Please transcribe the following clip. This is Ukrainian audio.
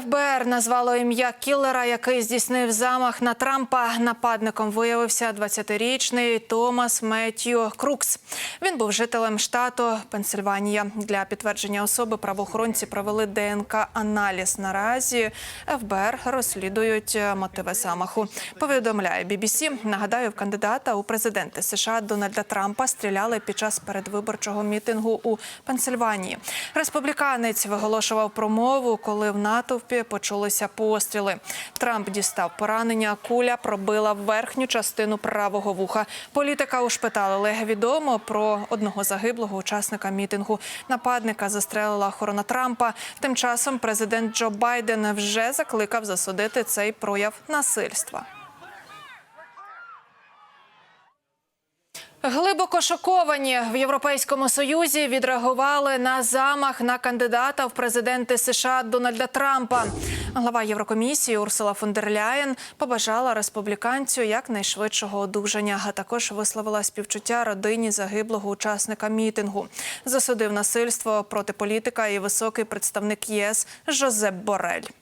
ФБР назвало ім'я кілера, який здійснив замах на Трампа. Нападником виявився 20-річний Томас Меттью Крукс. Він був жителем штату Пенсильванія. Для підтвердження особи правоохоронці провели ДНК-аналіз. Наразі ФБР розслідують мотиви замаху. Повідомляє BBC. Нагадаю, в кандидата у президенти США Дональда Трампа стріляли під час передвиборчого мітингу у Пенсильванії. Республіканець виголошував промову, коли в натовпі почулися постріли. Трамп дістав поранення. Куля пробила верхню частину правого вуха. Політика ушпиталили. Відомо про одного загиблого учасника мітингу. Нападника застрелила охорона Трампа. Тим часом президент Джо Байден вже закликав засудити цей прояв насильства. Глибоко шоковані в Європейському Союзі відреагували на замах на кандидата в президенти США Дональда Трампа. Глава Єврокомісії Урсула фон дер Ляєн побажала республіканцю якнайшвидшого одужання, а також висловила співчуття родині загиблого учасника мітингу. Засудив насильство проти політика і високий представник ЄС Жозеп Борель.